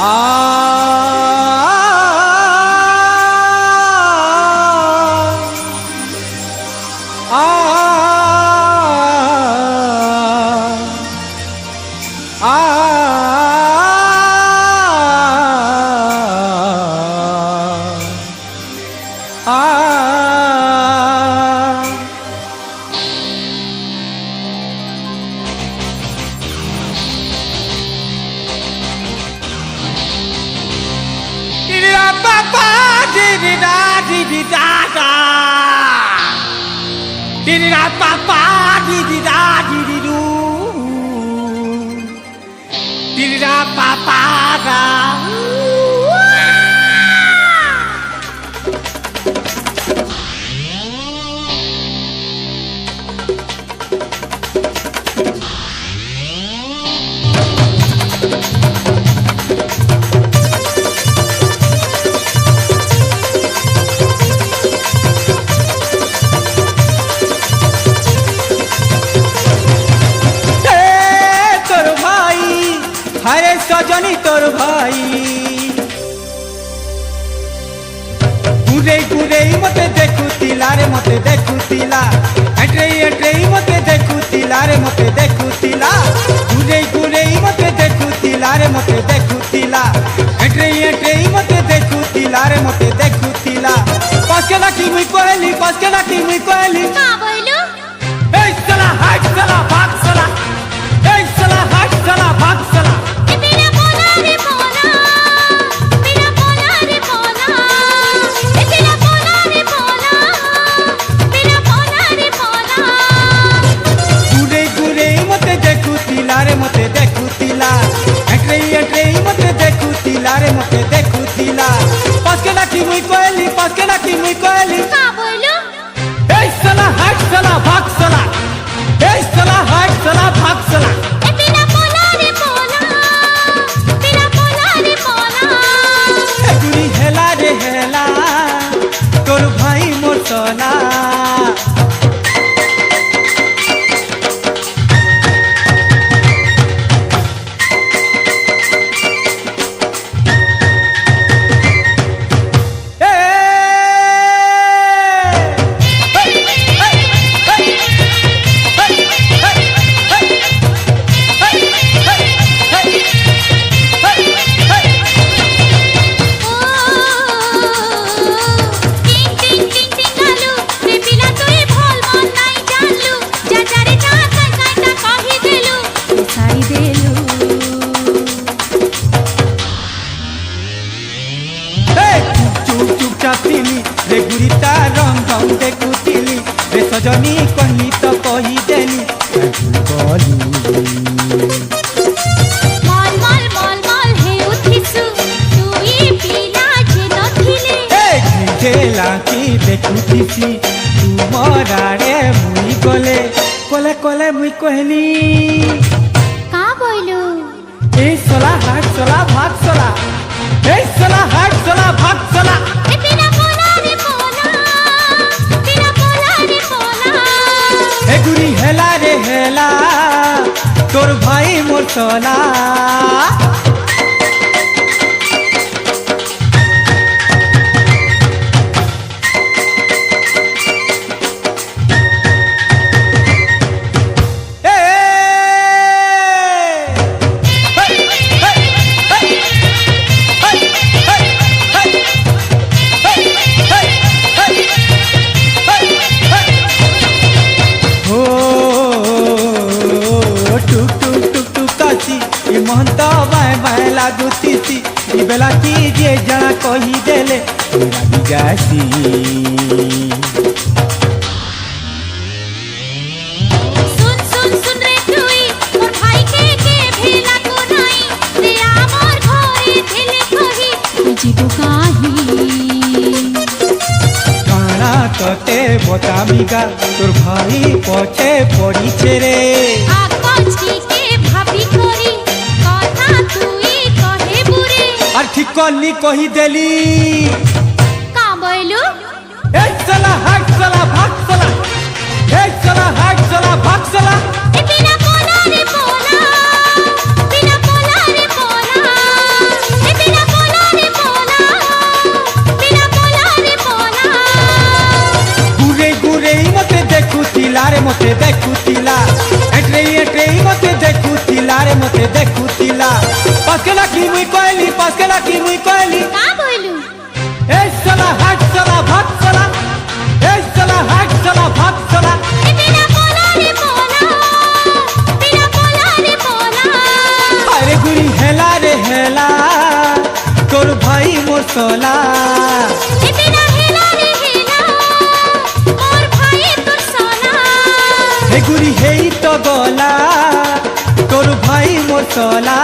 ah 디디다다 디디다빠빠 디디다 디디두 디디다빠빠다 Sajani তোর ভাই। ঘুরে ঘুরে মতে দেখুতিলা রে মতে দেখুতিলা এটে এটে মতে দেখুতিলা রে মতে দেখুতিলা ঘুরে ঘুরে মতে দেখুতিলা রে মতে দেখুতিলা এটে এটে মতে দেখুতিলা রে মতে দেখুতিলা পাঁচকে লাখি মুই কইলি পাঁচকে লাখি মুই কইলি। কা বইলি মোর সোনা চাপিলি রে রং দেখুতিলি রে সজনী কহি তো কহি দেলি গলি মল মল মল মল হে উঠিছু তুই পিলা যে নথিলে লাকি দেখুতিছি তুমর আড়ে মুই গলে কলে কলে মুই কহিলি কা বইলু এই চলা হাট চলা ভাগ চলা এই চলা হাট এগুড়ি হেলা রে হেলা তোর ভাই মোর চলা টুক টুক টুক টুক কাশি ই মহন্ত বায় বায় লাগুতিছি ই বেলা কি যে জানা কহি দেলে রাগি যাসি বতামিগা তোর ভাই পথে পড়িছে রে। আর ঠিক করলি কহি দেলি। কা বইলু এই সালা হাট সালা ভাগ সালা এই সালা হাট সালা ভাগ সালা মতে দেখুতিলা। এট্রেই এট্রেই মতে দেখুতিলা রে মতে দেখুতিলা। পাসকে লাকি মুই কইলি পাসকে লাকি মুই কইলি? না বইলু। এই সালা হাট সালা ভাত সালা এই সালা হাট সালা ভাত সালা আরে গুরি হেলা রে হেলা তোর ভাই মোর সলা। ঘুরি হেই তো গলা তোর ভাই মোর চলা।